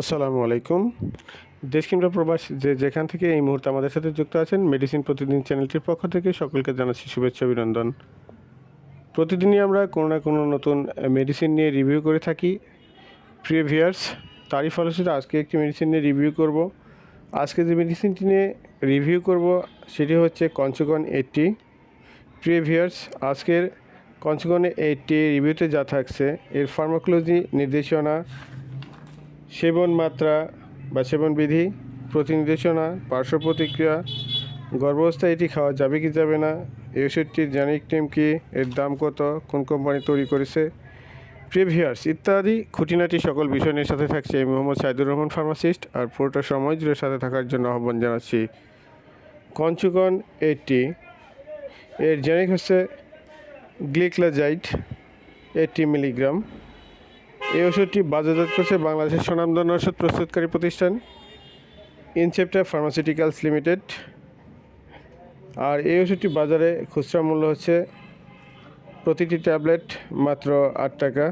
আসসালামু আলাইকুম। দেশ কিংবা প্রবাস যে যেখান থেকে এই মুহূর্তে আমাদের সাথে যুক্ত আছেন মেডিসিন প্রতিদিন চ্যানেলটির পক্ষ থেকে সকলকে জানাচ্ছি শুভেচ্ছা, অভিনন্দন। প্রতিদিনই আমরা কোনো না কোনো নতুন মেডিসিন নিয়ে রিভিউ করে থাকি। প্রিভিয়ার্স তারই ফলশ্রুতিতে আজকে একটি মেডিসিন নিয়ে রিভিউ করব। আজকে যে মেডিসিনটি নিয়ে রিভিউ করব, সেটি হচ্ছে কঞ্চগন এইটটি প্রিভিয়ার্স আজকের কঞ্চগন এইটটি রিভিউতে যা থাকছে, এর ফার্মাকোলজি নির্দেশনা সেবন মাত্রা বা সেবন বিধি, প্রতিনির্দেশনা, পার্শ্ব প্রতিক্রিয়া, গর্ভাবস্থায় এটি খাওয়া যাবে কি যাবে না, এই ওষুধটির জেনিক টিম কি, এর দাম কত, কোন কোম্পানি তৈরি করেছে, প্রিভিয়ার্স ইত্যাদি খুঁটিনাটি সকল বিষয় নিয়ে সাথে থাকছে মোহাম্মদ সাইদুর রহমান, ফার্মাসিস্ট, আর পুরোটা সময় জুড়ে সাথে থাকার জন্য আহ্বান জানাচ্ছি। কঞ্চুকন এইটটি এর জেনিক হচ্ছে গ্লিক্লাজাইড এইটটি মিলিগ্রাম। এই ওষুধটি বাজারজাত করছে বাংলাদেশের স্বনামধন্য ওষুধ প্রস্তুতকারী প্রতিষ্ঠান ইনসেপ্টা ফার্মাসিউটিক্যালস লিমিটেড। আর এই ওষুধটি বাজারে খুচরা মূল্য হচ্ছে প্রতিটি ট্যাবলেট মাত্র আট টাকা।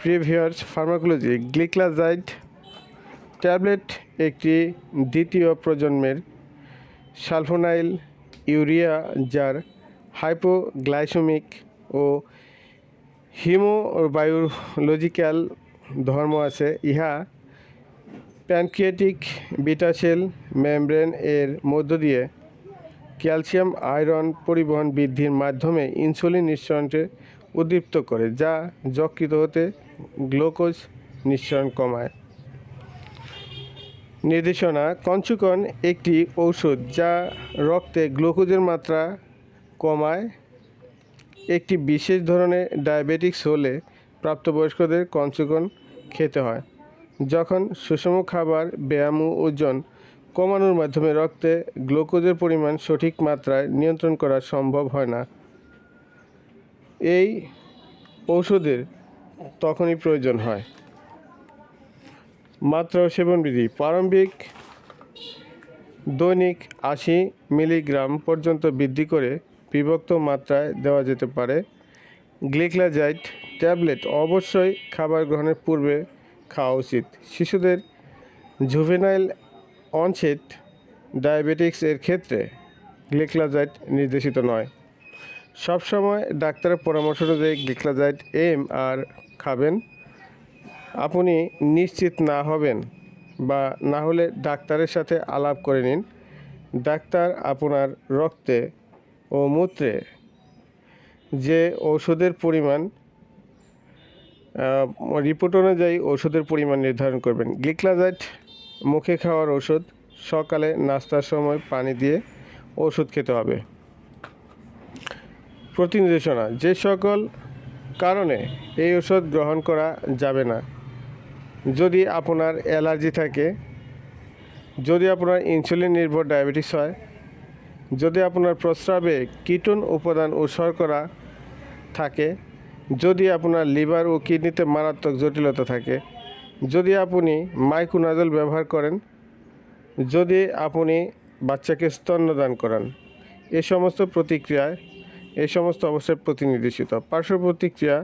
প্রিভিয়ার্স ফার্মাকোলজি গ্লিক্লাজাইড ট্যাবলেট একটি দ্বিতীয় প্রজন্মের সালফোনাইল ইউরিয়া যার হাইপোগ্লাইসেমিক ও হিমোবায়োলজিক্যাল ধর্ম আছে। ইহা প্যানক্রিয়াটিক বিটাসেল মেমব্রেন এর মধ্য দিয়ে ক্যালসিয়াম আয়রন পরিবহন বৃদ্ধির মাধ্যমে ইনসুলিন নিঃসরণকে উদ্দীপ্ত করে, যা যকৃত হতে গ্লুকোজ নিঃসরণ কমায়। নির্দেশনা কঞ্চুকন একটি ঔষধ যা রক্তে গ্লুকোজের মাত্রা কমায় একটি বিশেষ ধরনের ডায়াবেটিক্স হলে প্রাপ্তবয়স্কদের কঞ্চুকন খেতে হয়। যখন সুষম খাবার, ব্যায়াম ও ওজন কমানোর মাধ্যমে রক্তে গ্লুকোজের পরিমাণ সঠিক মাত্রায় নিয়ন্ত্রণ করা সম্ভব হয় না। এই ঔষধের তখনই প্রয়োজন হয়। মাত্রা ও সেবনবিধি প্রারম্ভিক দৈনিক আশি মিলিগ্রাম পর্যন্ত বৃদ্ধি করে বিভক্ত মাত্রায় দেওয়া যেতে পারে। গ্লিক্লাজাইড ট্যাবলেট অবশ্যই খাবার গ্রহণের পূর্বে খাওয়া উচিত। শিশুদের জুভেনাইল অনসেট ডায়াবেটিক্স এর ক্ষেত্রে গ্লিক্লাজাইড নির্দেশিত নয়। সবসময় ডাক্তারের পরামর্শ অনুযায়ী গ্লিক্লাজাইড এম আর খাবেন। আপনি নিশ্চিত না হবেন বা না হলে ডাক্তারের সাথে আলাপ করে নিন। ডাক্তার আপনার রক্তে ও মূত্রে যে ঔষধের পরিমাণ রিপোর্ট অনুযায়ী ওষুধের পরিমাণ নির্ধারণ করবেন। গ্লিক্লাজাইড মুখে খাওয়ার ওষুধ সকালে নাস্তার সময় পানি দিয়ে ওষুধ খেতে হবে। প্রতিনির্দেশনা যে সকল কারণে এই ওষুধ গ্রহণ করা যাবে না, যদি আপনার অ্যালার্জি থাকে, যদি আপনার ইনসুলিন নির্ভর ডায়াবেটিস হয় যদি আপনার প্রস্রাবে কিটোন উপাদান ও শর্করা থাকে, যদি আপনার লিভার ও কিডনিতে মারাত্মক জটিলতা থাকে, যদি আপনি মাইক্রোনাজল ব্যবহার করেন, যদি আপনি বাচ্চাকে স্তন্যদান করান, এ সমস্ত প্রতিক্রিয়ায় এই সমস্ত অবস্থায় প্রতিনির্দেশিত। পার্শ্ব প্রতিক্রিয়া,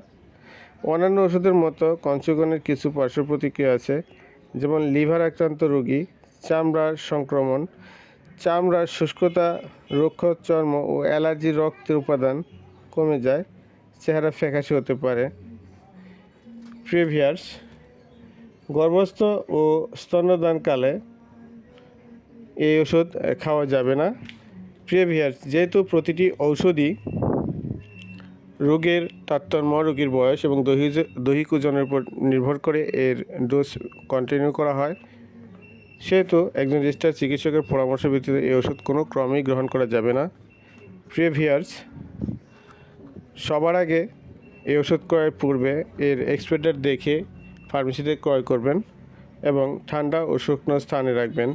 অন্যান্য ওষুধের মতো কঞ্চগণের কিছু পার্শ্ব প্রতিক্রিয়া আছে, যেমন লিভার আক্রান্ত রোগী, চামড়ার সংক্রমণ চামড়ার শুষ্কতা, রুক্ষ চর্ম ও অ্যালার্জি রক্তের উপাদান কমে যায়, চেহারা ফ্যাকাশে হতে পারে। প্রিভিয়ার্স, গর্ভস্থ ও স্তন্যদানকালে এই ওষুধ খাওয়া যাবে না। প্রিভিয়ার্স, যেহেতু প্রতিটি ঔষধই রোগের তারতম্য, রোগীর বয়স এবং দৈহিক দৈহিক ওজনের উপর নির্ভর করে এর ডোজ কন্টিনিউ করা হয় সেহেতু একজন রেজিস্টার চিকিৎসকের পরামর্শ ভিত্তিতে এই ওষুধ কোনো ক্রমেই গ্রহণ করা যাবে না। প্রিভিয়ার্স সবার আগে এই ওষুধ ক্রয়ের পূর্বে এর এক্সপায়ার দেখে ফার্মেসিতে ক্রয় করবেন এবং ঠান্ডা ও শুকনো স্থানে রাখবেন।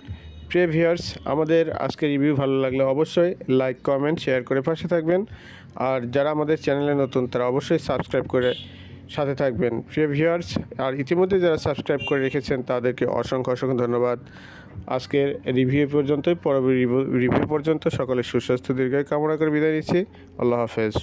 প্রিভিয়ার্স আমাদের আজকের রিভিউ ভালো লাগলে অবশ্যই লাইক, কমেন্ট, শেয়ার করে পাশে থাকবেন। আর যারা আমাদের চ্যানেলে নতুন, তারা অবশ্যই সাবস্ক্রাইব করে সাথে থাকবেন। প্রিয় ভিউয়ার্স আর ইতিমধ্যে যারা সাবস্ক্রাইব করে রেখেছেন, তাদেরকে অসংখ্য অসংখ্য ধন্যবাদ। আজকের রিভিউ পর্যন্তই, পরবর্তী রিভিউ পর্যন্ত সকলের সুস্বাস্থ্য, দীর্ঘায় কামনা করে বিদায় নিচ্ছি। আল্লাহ হাফেজ।